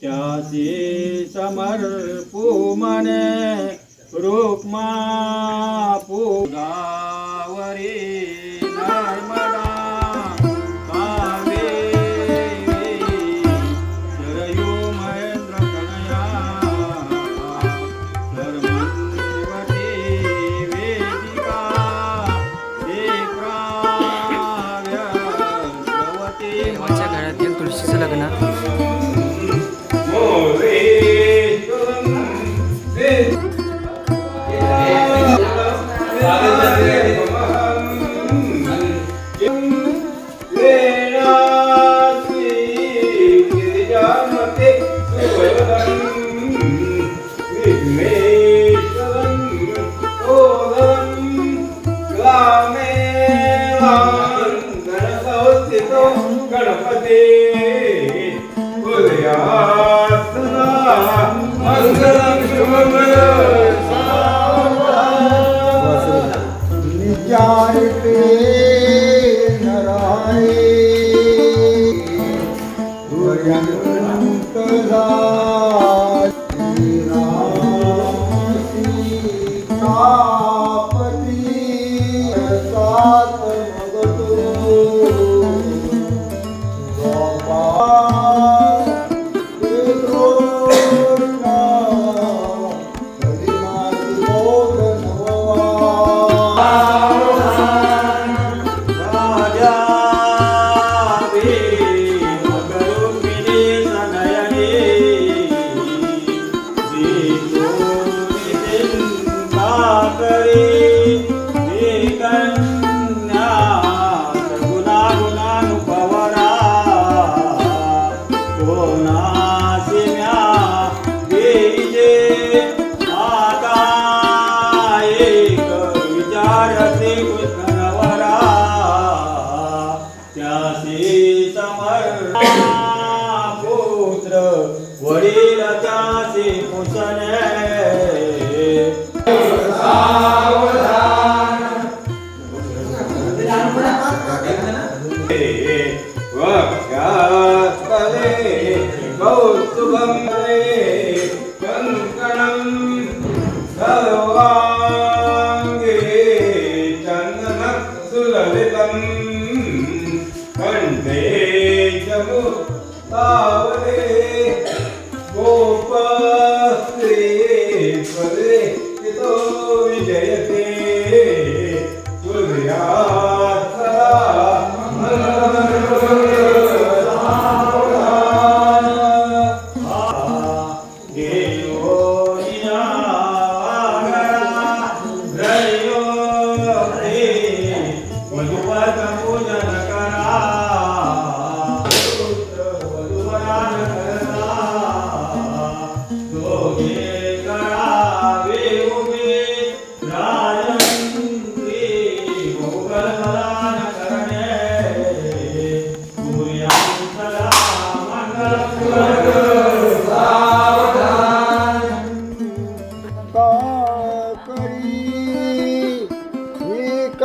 ત્યાંથી સમર્પું મને રૂપમાં પૂગા Hey. चारे शर संता मेर पा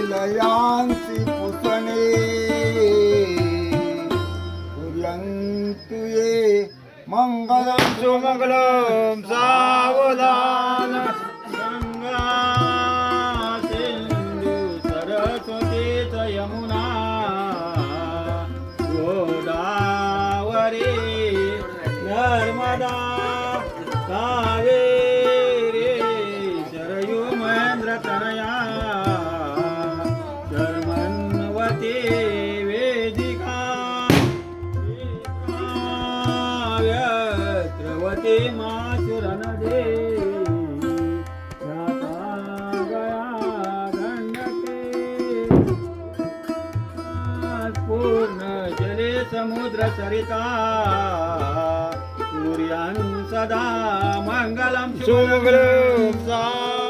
விலையாந்தி புசனே. புரியந்துயே மங்களம் சுமங்கலம் சாவதான सरिता सूर्यान सदा मङ्गलं शिवलं विश्वादशोहारं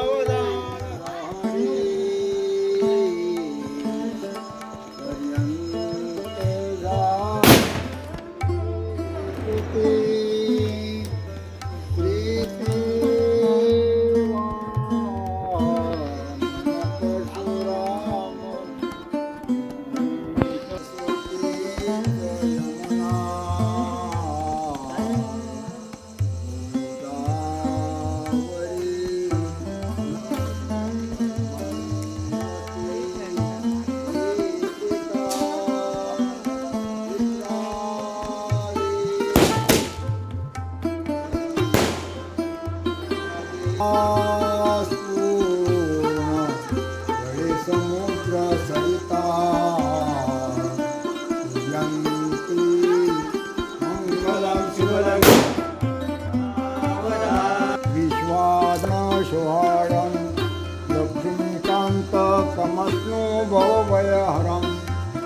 लक्ष्मीकान्तकमस्नु भवभयहरं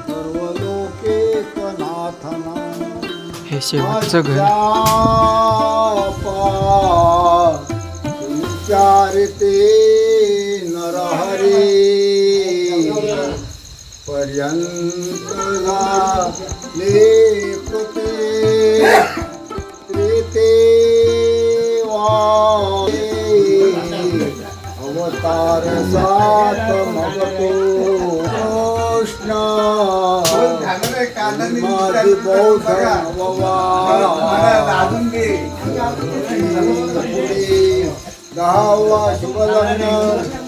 सर्वलोकेकनाथनम् हे शेवटचं घर उच्चारिते नरहरी पर्यंत लेखते त्रिते अवतार सात मगतो कृष्ण माझी बौद्ध दहावा शुभलग्न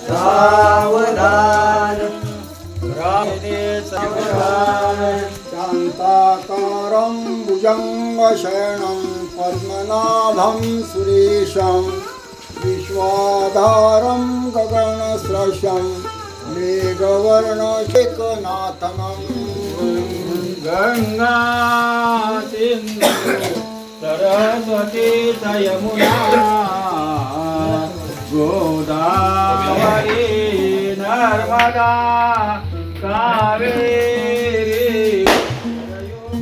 सावधान. शान्ताकारं भुजङ्गशयनं पद्मनाभं सुरेशं विश्वाधारं गगनसृशं मेघवर्णशेखनाथनम् गंगा सिंधु सरस्वती यमुना गोदावरी नर्मदा कावेरी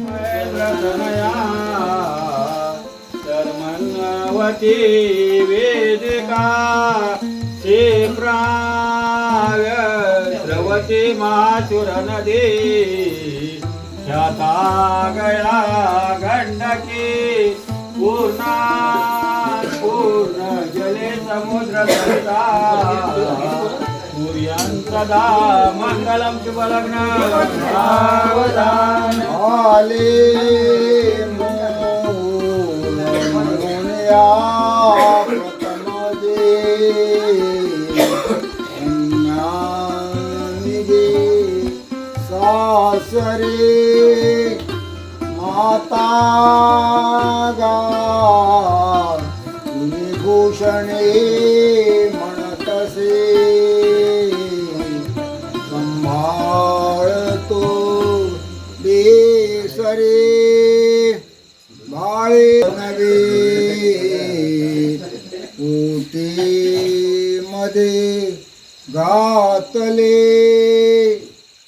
महेंद्रतनया धर्मवती वेदिका क्षिप्राय द्रवती माचुर नदी ख्याता गया गंडकी पूर्णा सदा मंगलम शुभ लग्न सावधान आले मोरया प्रथमजे अन्यानिगे सासरे माता रे भाळे नवे पोटे मध्ये घातले.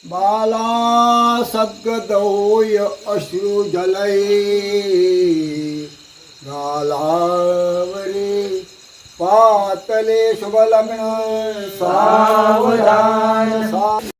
बाला सद्गदोय अश्रू जलये गालावरे पातले शुभलग्न सावधान सा